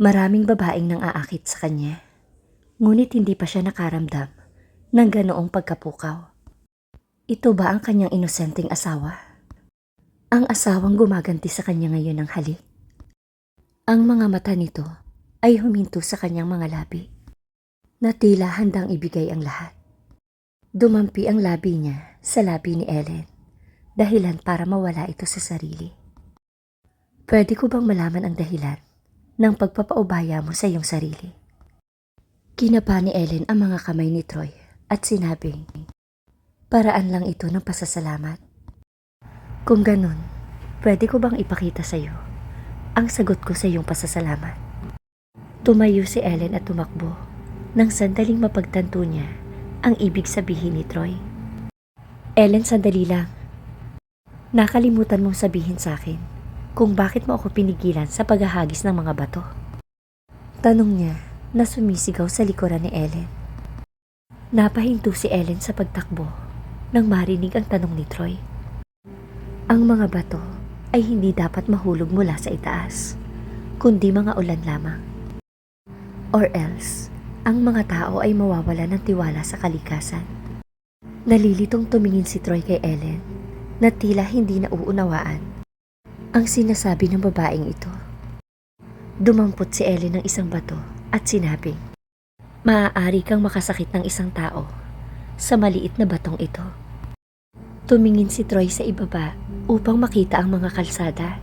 Maraming babaeng nang aakit sa kanya. Ngunit hindi pa siya nakaramdam ng ganoong pagkapukaw. Ito ba ang kanyang inosenteng asawa? Ang asawang gumaganti sa kanya ngayon ng halik? Ang mga mata nito ay huminto sa kanyang mga labi na tila handang ibigay ang lahat. Dumampi ang labi niya sa labi ni Ellen, dahilan para mawala ito sa sarili. Pwede ko bang malaman ang dahilan ng pagpapaubaya mo sa iyong sarili? Kinapa ni Ellen ang mga kamay ni Troy at sinabing, paraan lang ito ng pasasalamat. Kung ganun, pwede ko bang ipakita sa iyo ang sagot ko sa iyong pasasalamat? Tumayo si Ellen at tumakbo nang sandaling mapagtanto niya ang ibig sabihin ni Troy. Ellen, sandali lang. Nakalimutan mong sabihin sa akin kung bakit mo ako pinigilan sa paghahagis ng mga bato. Tanong niya na sumisigaw sa likuran ni Ellen. Napahinto si Ellen sa pagtakbo nang marinig ang tanong ni Troy. Ang mga bato ay hindi dapat mahulog mula sa itaas, kundi mga ulan lamang. Or else, ang mga tao ay mawawala ng tiwala sa kalikasan. Nalilitong tumingin si Troy kay Ellen na tila hindi nauunawaan ang sinasabi ng babaeng ito. Dumampot si Ellen ng isang bato at sinabing, Maaari kang makasakit ng isang tao sa maliit na batong ito. Tumingin si Troy sa ibaba upang makita ang mga kalsada.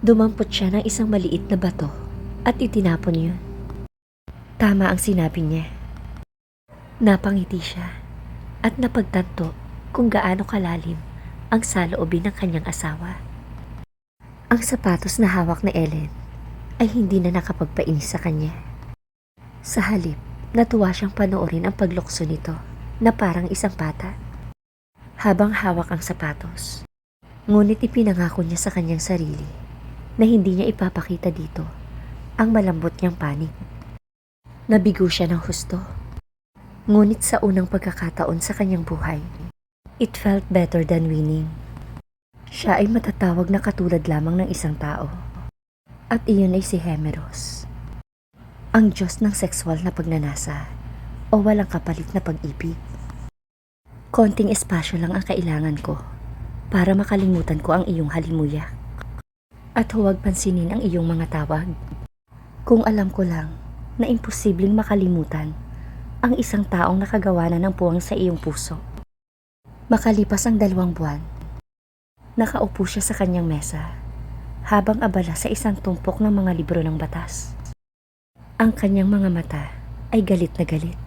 Dumampot siya ng isang maliit na bato at itinapon yun. Tama ang sinabi niya. Napangiti siya at napagtanto kung gaano kalalim ang saloobin ng kanyang asawa. Ang sapatos na hawak ni Ellen ay hindi na nakapagpainis sa kanya. Sa halip, natuwa siyang panoorin ang paglukso nito na parang isang bata. Habang hawak ang sapatos, ngunit ipinangako niya sa kanyang sarili na hindi niya ipapakita dito ang malambot niyang panig. Nabigo siya ng husto. Ngunit sa unang pagkakataon sa kanyang buhay, it felt better than winning. Siya ay matatawag na katulad lamang ng isang tao. At iyon ay si Hemeros. Ang Diyos ng sexual na pagnanasa o walang kapalit na pag-ibig. Konting espasyo lang ang kailangan ko para makalimutan ko ang iyong halimuyak. At huwag pansinin ang iyong mga tawag. Kung alam ko lang na imposibleng makalimutan ang isang taong nakagawa na ng puwang sa iyong puso. Makalipas ang dalawang buwan, nakaupo siya sa kanyang mesa habang abala sa isang tumpok ng mga libro ng batas. Ang kanyang mga mata ay galit na galit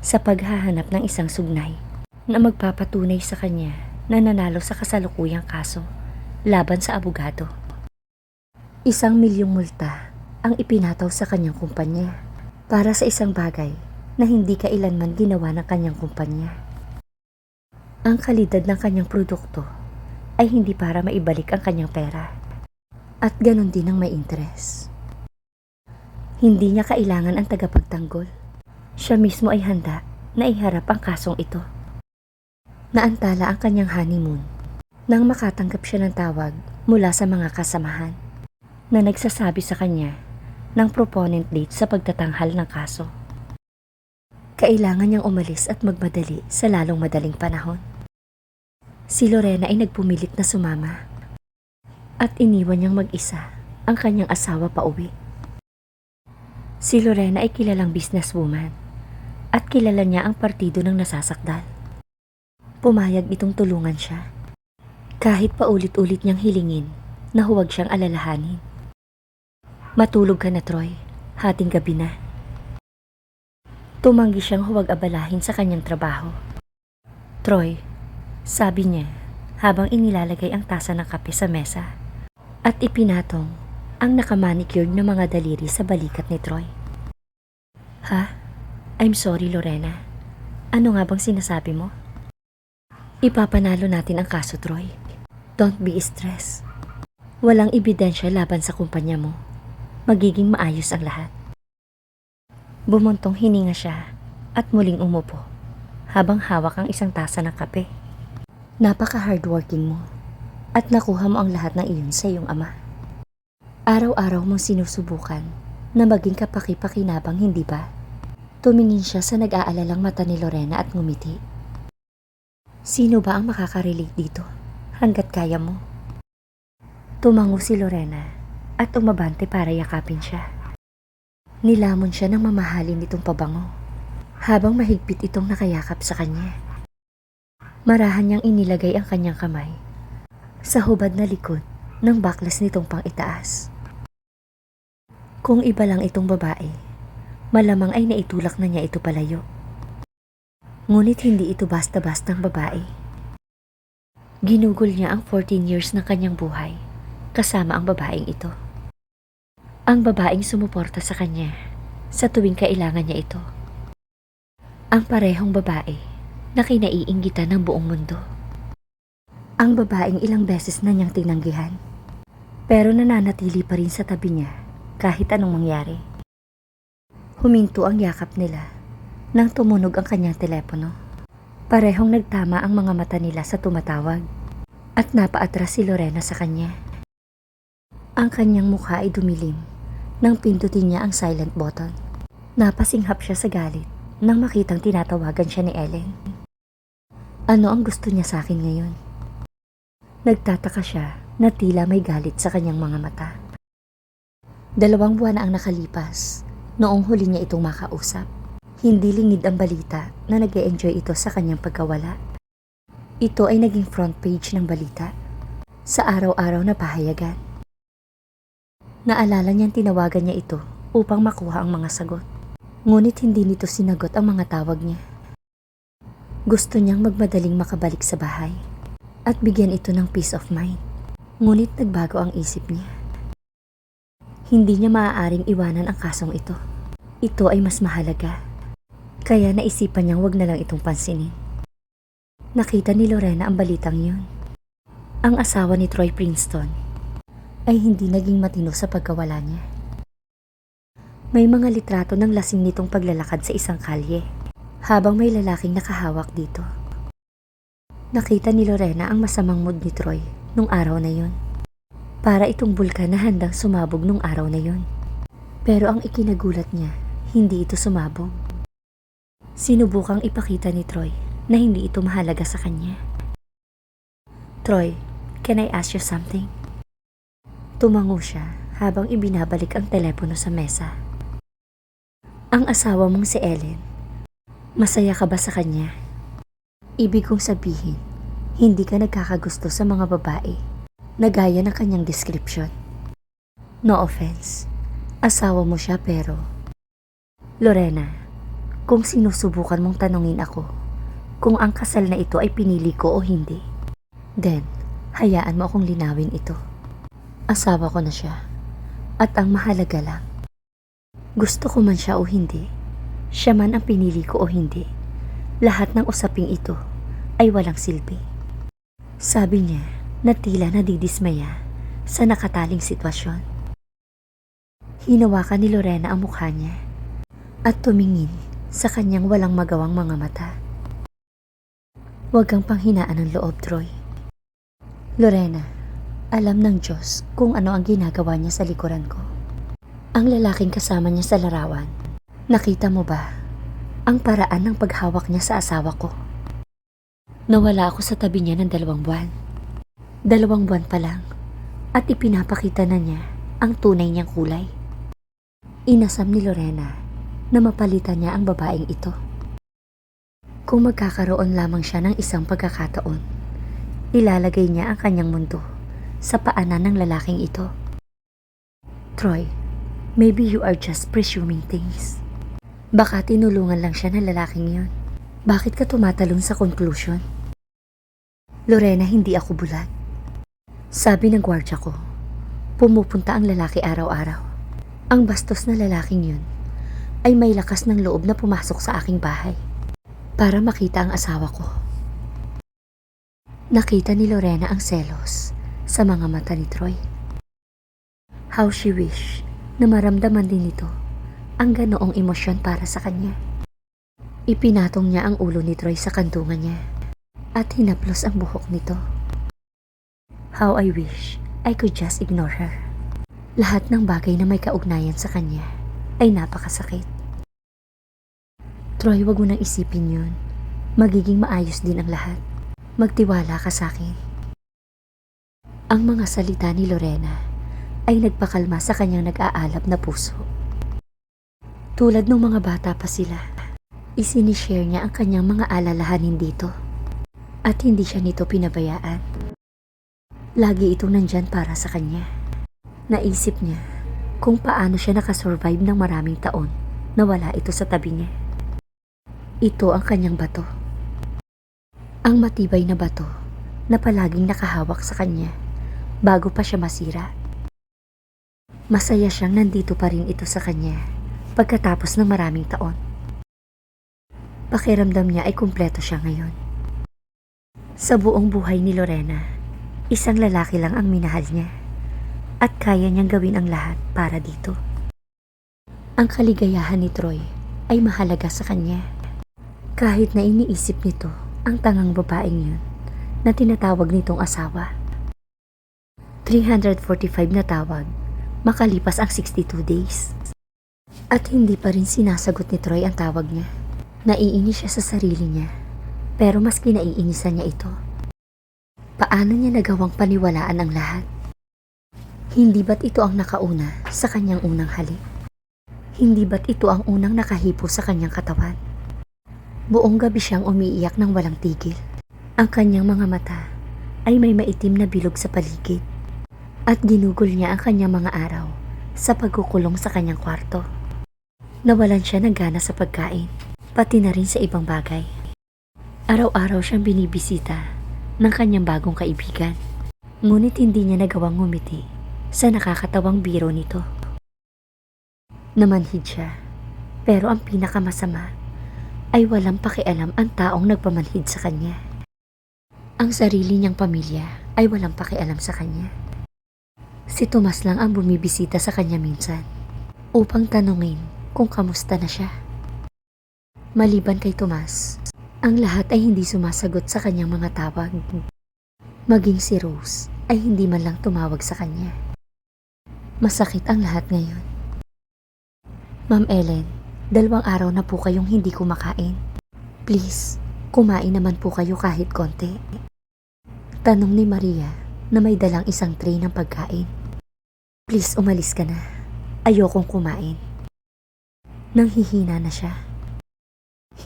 sa paghahanap ng isang sugnay na magpapatunay sa kanya na nanalo sa kasalukuyang kaso laban sa abogado. Isang milyong multa ang ipinataw sa kanyang kumpanya para sa isang bagay na hindi kailanman ginawa ng kanyang kumpanya. Ang kalidad ng kanyang produkto ay hindi para maibalik ang kanyang pera at ganon din ang may interes. Hindi niya kailangan ang tagapagtanggol. Siya mismo ay handa na iharap ang kasong ito. Naantala ang kanyang honeymoon nang makatanggap siya ng tawag mula sa mga kasamahan na nagsasabi sa kanya ng proponent date sa pagtatanghal ng kaso. Kailangan niyang umalis at magmadali sa lalong madaling panahon. Si Lorena ay nagpumilit na sumama at iniwan niyang mag-isa ang kanyang asawa pa uwi. Si Lorena ay kilalang businesswoman at kilala niya ang partido ng nasasakdal. Pumayag itong tulungan siya. Kahit paulit-ulit niyang hilingin na huwag siyang alalahanin. Matulog ka na, Troy. Hating gabi na. Tumanggi siyang huwag abalahin sa kanyang trabaho. Troy, sabi niya habang inilalagay ang tasa ng kape sa mesa at ipinatong ang nakamanicure na mga daliri sa balikat ni Troy. Ha? I'm sorry, Lorena. Ano nga bang sinasabi mo? Ipapanalo natin ang kaso, Troy. Don't be stressed. Walang ebidensya laban sa kumpanya mo. Magiging maayos ang lahat. Bumuntong hininga siya at muling umupo habang hawak ang isang tasa ng kape. Napaka-hardworking mo at nakuha mo ang lahat ng iyon sa iyong ama. Araw-araw mong sinusubukan na maging kapaki-pakinabang, hindi ba? Tumingin siya sa nag-aalalang mata ni Lorena at ngumiti. Sino ba ang makakarelate dito? Hanggat kaya mo. Tumango si Lorena at umabante para yakapin siya. Nilamon siya ng mamahalin nitong pabango habang mahigpit itong nakayakap sa kanya. Marahan niyang inilagay ang kanyang kamay sa hubad na likod ng baklas nitong pang itaas. Kung iba lang itong babae, malamang ay naitulak na niya ito palayo. Ngunit hindi ito basta-bastang babae. Ginugol niya ang 14 years ng kanyang buhay kasama ang babaeng ito. Ang babaeng sumuporta sa kanya sa tuwing kailangan niya ito. Ang parehong babae na kinaiinggitan ng buong mundo. Ang babaeng ilang beses na niyang tinanggihan pero nananatili pa rin sa tabi niya kahit anong mangyari. Huminto ang yakap nila nang tumunog ang kanyang telepono. Parehong nagtama ang mga mata nila sa tumatawag at napaatras si Lorena sa kanya. Ang kanyang mukha ay dumilim nang pindutin niya ang silent button. Napasinghap siya sa galit nang makitang tinatawagan siya ni Ellen. Ano ang gusto niya sa akin ngayon? Nagtataka siya na tila may galit sa kanyang mga mata. Dalawang buwan na ang nakalipas noong huli niya itong makausap. Hindi lingid ang balita na nag enjoy ito sa kanyang pagkawala. Ito ay naging front page ng balita sa araw-araw na pahayagan. Naalala niyang tinawagan niya ito upang makuha ang mga sagot. Ngunit hindi nito sinagot ang mga tawag niya. Gusto niyang magmadaling makabalik sa bahay at bigyan ito ng peace of mind. Ngunit nagbago ang isip niya. Hindi niya maaaring iwanan ang kasong ito. Ito ay mas mahalaga. Kaya naisipan niyang wag na lang itong pansinin. Nakita ni Lorena ang balitang yun. Ang asawa ni Troy Princeton ay hindi naging matino sa pagkawala niya. May mga litrato ng lasing nitong paglalakad sa isang kalye habang may lalaking nakahawak dito. Nakita ni Lorena ang masamang mood ni Troy nung araw na yon. Para itong bulkan na handang sumabog nung araw na yon. Pero ang ikinagulat niya, hindi ito sumabog. Sinubukang ipakita ni Troy na hindi ito mahalaga sa kanya. Troy, can I ask you something? Tumango siya habang ibinabalik ang telepono sa mesa. Ang asawa mong si Ellen, masaya ka ba sa kanya? Ibig kong sabihin, hindi ka nagkakagusto sa mga babae na gaya ng kanyang description. No offense, asawa mo siya pero... Lorena, kung sinusubukan mong tanungin ako kung ang kasal na ito ay pinili ko o hindi, then hayaan mo akong linawin ito. Asawa ko na siya at ang mahalaga lang, gusto ko man siya o hindi, siya man ang pinili ko o hindi, lahat ng usaping ito ay walang silbi. Sabi niya na tila nadidismaya sa nakataling sitwasyon. Hinawakan ni Lorena ang mukha niya at tumingin sa kanyang walang magawang mga mata. Huwag kang panghinaan ng loob, Troy. Lorena, alam ng Diyos kung ano ang ginagawa niya sa likuran ko. Ang lalaking kasama niya sa larawan, nakita mo ba ang paraan ng paghawak niya sa asawa ko? Nawala ako sa tabi niya ng dalawang buwan. Dalawang buwan pa lang at ipinapakita na niya ang tunay niyang kulay. Inasam ni Lorena na mapalitan niya ang babaeng ito. Kung magkakaroon lamang siya ng isang pagkakataon, ilalagay niya ang kanyang mundo sa paanan ng lalaking ito. Troy, maybe you are just presuming things. Baka tinulungan lang siya ng lalaking yon. Bakit ka tumatalon sa conclusion? Lorena, hindi ako bulag. Sabi ng gwardya ko, pumupunta ang lalaki araw-araw. Ang bastos na lalaking yun ay may lakas ng loob na pumasok sa aking bahay para makita ang asawa ko. Nakita ni Lorena ang selos sa mga mata ni Troy. How she wish na maramdaman din nito ang ganoong emosyon para sa kanya. Ipinatong niya ang ulo ni Troy sa kantungan niya at hinaplos ang buhok nito. How I wish I could just ignore her. Lahat ng bagay na may kaugnayan sa kanya ay napakasakit. Troy, wag mo nang isipin yun. Magiging maayos din ang lahat. Magtiwala ka sa akin. Ang mga salita ni Lorena ay nagpakalma sa kanyang nag-aalab na puso. Tulad ng mga bata pa sila, isinishare niya ang kanyang mga alalahanin dito. At hindi siya nito pinabayaan. Lagi itong nandyan para sa kanya. Naisip niya kung paano siya nakasurvive ng maraming taon na wala ito sa tabi niya. Ito ang kanyang bato. Ang matibay na bato na palaging nakahawak sa kanya bago pa siya masira. Masaya siyang nandito pa rin ito sa kanya pagkatapos ng maraming taon. Pakiramdam niya ay kumpleto siya ngayon. Sa buong buhay ni Lorena, isang lalaki lang ang minahal niya at kaya niyang gawin ang lahat para dito. Ang kaligayahan ni Troy ay mahalaga sa kanya. Kahit na iniisip nito ang tangang babaeng yun na tinatawag nitong asawa. 345 na tawag, makalipas ang 62 days. At hindi pa rin sinasagot ni Troy ang tawag niya. Naiinis siya sa sarili niya, pero mas kinaiinisan niya ito. Paano niya nagawang paniwalaan ang lahat? Hindi ba't ito ang nakauna sa kanyang unang halik? Hindi ba't ito ang unang nakahipo sa kanyang katawan? Buong gabi siyang umiiyak ng walang tigil. Ang kanyang mga mata ay may maitim na bilog sa paligid. At ginugol niya ang kanyang mga araw sa pagkukulong sa kanyang kwarto. Nawalan siya ng gana sa pagkain, pati na rin sa ibang bagay. Araw-araw siyang binibisita ng kanyang bagong kaibigan. Ngunit hindi niya nagawang ngumiti sa nakakatawang biro nito. Namanhid siya, pero ang pinakamasama ay walang pakialam ang taong nagpamanhid sa kanya. Ang sarili niyang pamilya ay walang pakialam sa kanya. Si Tomas lang ang bumibisita sa kanya minsan upang tanungin kung kamusta na siya. Maliban kay Tomas, ang lahat ay hindi sumasagot sa kanyang mga tawag. Maging si Rose ay hindi man lang tumawag sa kanya. Masakit ang lahat ngayon. Ma'am Ellen, dalawang araw na po kayong hindi kumakain. Please, kumain naman po kayo kahit konti. Tanong ni Maria na may dalang isang tray ng pagkain. Please, umalis ka na. Ayokong kumain. Nang hihina na siya.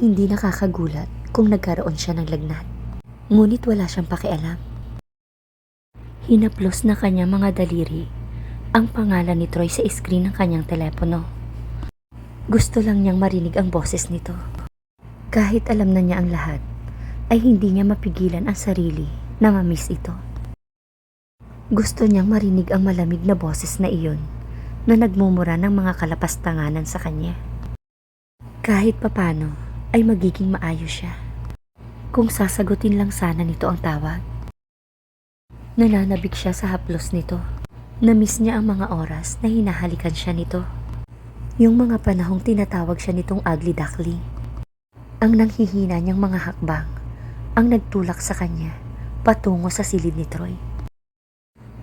Hindi nakakagulat kung nagkaroon siya ng lagnat. Ngunit wala siyang pakialam. Hinaplos na kanya mga daliri ang pangalan ni Troy sa screen ng kanyang telepono. Gusto lang niyang marinig ang boses nito. Kahit alam na niya ang lahat, ay hindi niya mapigilan ang sarili na mamiss ito. Gusto niyang marinig ang malamig na boses na iyon na nagmumura ng mga kalapastanganan sa kanya. Kahit papano ay magiging maayos siya. Kung sasagutin lang sana nito ang tawag. Nananabik siya sa haplos nito. Namiss niya ang mga oras na hinahalikan siya nito. Yung mga panahong tinatawag siya nitong ugly duckling. Ang nanghihina niyang mga hakbang ang nagtulak sa kanya patungo sa silid ni Troy.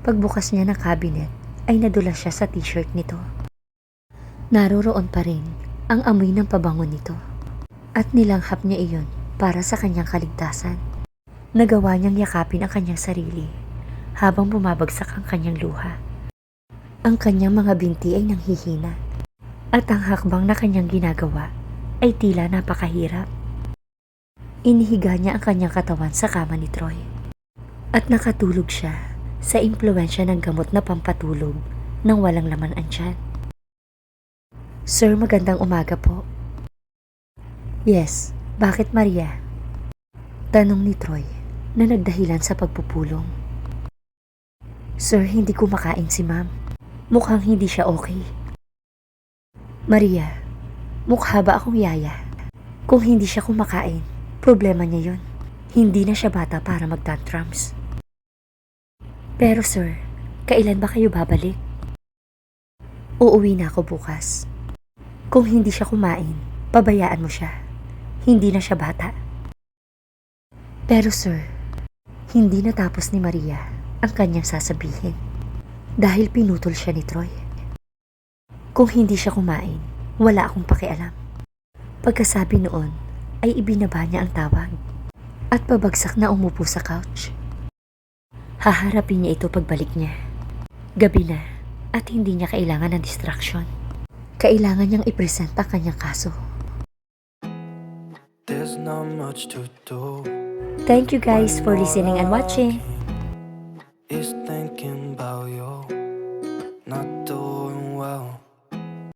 Pagbukas niya ng cabinet ay nadulas siya sa t-shirt nito. Naroroon pa rin ang amoy ng pabango nito at nilanghap niya iyon para sa kanyang kaligtasan. Nagawa niyang yakapin ang kanyang sarili habang bumabagsak ang kanyang luha. Ang kanyang mga binti ay nanghihina at ang hakbang na kanyang ginagawa ay tila napakahirap. Inihiga niya ang kanyang katawan sa kama ni Troy at nakatulog siya sa impluensya ng gamot na pampatulog nang walang laman ang tiyan. Sir, magandang umaga po. Yes, bakit Maria? Tanong ni Troy na nagdahilan sa pagpupulong. Sir, hindi kumakain si ma'am. Mukhang hindi siya okay. Maria, mukha ba akong yaya? Kung hindi siya kumakain, problema niya yon. Hindi na siya bata para mag-tantrums. Pero sir, kailan ba kayo babalik? Uuwi na ako bukas. Kung hindi siya kumain, pabayaan mo siya. Hindi na siya bata. Pero sir, hindi natapos ni Maria ang kanyang sasabihin dahil pinutol siya ni Troy. Kung hindi siya kumain, Wala akong pakialam. Pagkasabi noon, ay ibinaba niya ang tawag at pabagsak na umupo sa couch. Haharapin niya ito pagbalik niya. Gabi na at hindi niya kailangan ng distraction kailangan niyang ipresenta ang kanyang kaso. There's not much to do. Thank you guys for listening and watching. Is thinking about you, not doing well.